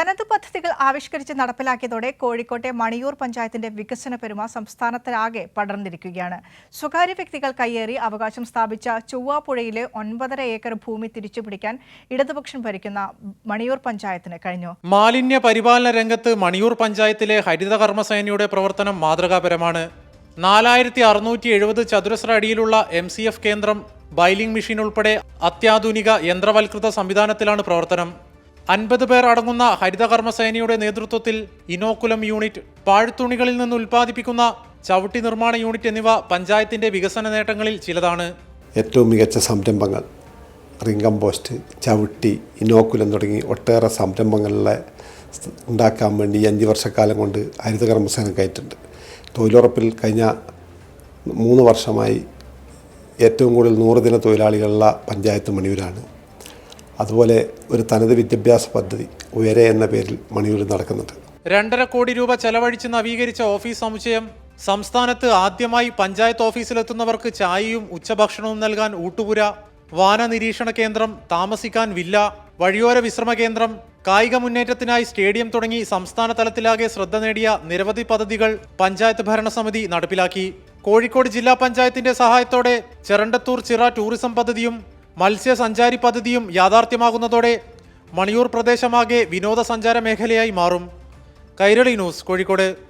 തനത് പദ്ധതികൾ ആവിഷ്കരിച്ച് നടപ്പിലാക്കിയതോടെ കോഴിക്കോട്ടെ മണിയൂർ പഞ്ചായത്തിന്റെ വികസന പെരുമ സംസ്ഥാനത്തിലാകെ പടർന്നിരിക്കുകയാണ്. സ്വകാര്യ വ്യക്തികൾ കയ്യേറി അവകാശം സ്ഥാപിച്ച ചൊവ്വാപ്പുഴയിലെ ഒൻപതര ഏക്കർ ഭൂമി തിരിച്ചുപിടിക്കാൻ ഇടതുപക്ഷം ഭരിക്കുന്ന മണിയൂർ പഞ്ചായത്തിന് കഴിഞ്ഞു. മാലിന്യ പരിപാലന രംഗത്ത് മണിയൂർ പഞ്ചായത്തിലെ ഹരിത കർമ്മസേനയുടെ പ്രവർത്തനം മാതൃകാപരമാണ്. നാലായിരത്തി അറുന്നൂറ്റി എഴുപത് ചതുരശ്ര അടിയിലുള്ള എം സി എഫ് കേന്ദ്രം ബൈലിംഗ് മെഷീൻ ഉൾപ്പെടെ അത്യാധുനിക യന്ത്രവൽകൃത സംവിധാനത്തിലാണ് പ്രവർത്തനം. അൻപത് പേർ അടങ്ങുന്ന ഹരിതകർമ്മസേനയുടെ നേതൃത്വത്തിൽ ഇനോക്കുലം യൂണിറ്റ് പാഴ്ത്തുണികളിൽ നിന്ന് ഉൽപ്പാദിപ്പിക്കുന്ന ചവിട്ടി നിർമ്മാണ യൂണിറ്റ് എന്നിവ പഞ്ചായത്തിന്റെ വികസന നേട്ടങ്ങളിൽ ചിലതാണ്. ഏറ്റവും മികച്ച സംരംഭങ്ങൾ റിങ്കംപോസ്റ്റ് ചവിട്ടി ഇനോക്കുലം തുടങ്ങി ഒട്ടേറെ സംരംഭങ്ങളിലെ ഉണ്ടാക്കാൻ വേണ്ടി അഞ്ച് വർഷക്കാലം കൊണ്ട് ഹരിത കർമ്മസേന കയറ്റുണ്ട് തൊഴിലുറപ്പിൽ കഴിഞ്ഞ മൂന്ന് വർഷമായി ഏറ്റവും കൂടുതൽ നൂറ് ദിന തൊഴിലാളികളുള്ള പഞ്ചായത്ത് മണിയൂരാണ്. അതുപോലെ ഒരു തനത് വിദ്യാഭ്യാസ പദ്ധതി ഉയരെ എന്ന പേരിൽ മണിയൂരിൽ നടക്കുന്നുണ്ട്. രണ്ടര കോടി രൂപ ചെലവഴിച്ച് നവീകരിച്ച ഓഫീസ് സമുച്ചയം സംസ്ഥാനത്ത് ആദ്യമായി പഞ്ചായത്ത് ഓഫീസിലെത്തുന്നവർക്ക് ചായയും ഉച്ചഭക്ഷണവും നൽകാൻ ഊട്ടുപുര വാന നിരീക്ഷണ കേന്ദ്രം താമസിക്കാൻ വില്ല വഴിയോര വിശ്രമ കേന്ദ്രം കായിക മുന്നേറ്റത്തിനായി സ്റ്റേഡിയം തുടങ്ങി സംസ്ഥാന തലത്തിലാകെ ശ്രദ്ധ നേടിയ നിരവധി പദ്ധതികൾ പഞ്ചായത്ത് ഭരണസമിതി നടപ്പിലാക്കി. കോഴിക്കോട് ജില്ലാ പഞ്ചായത്തിന്റെ സഹായത്തോടെ ചെറണ്ടത്തൂർ ചിറ ടൂറിസം പദ്ധതിയും മത്സ്യസഞ്ചാരി പദ്ധതിയും യാഥാർത്ഥ്യമാകുന്നതോടെ മണിയൂർ പ്രദേശമാകെ വിനോദസഞ്ചാര മേഖലയായി മാറും. കൈരളി ന്യൂസ് കോഴിക്കോട്.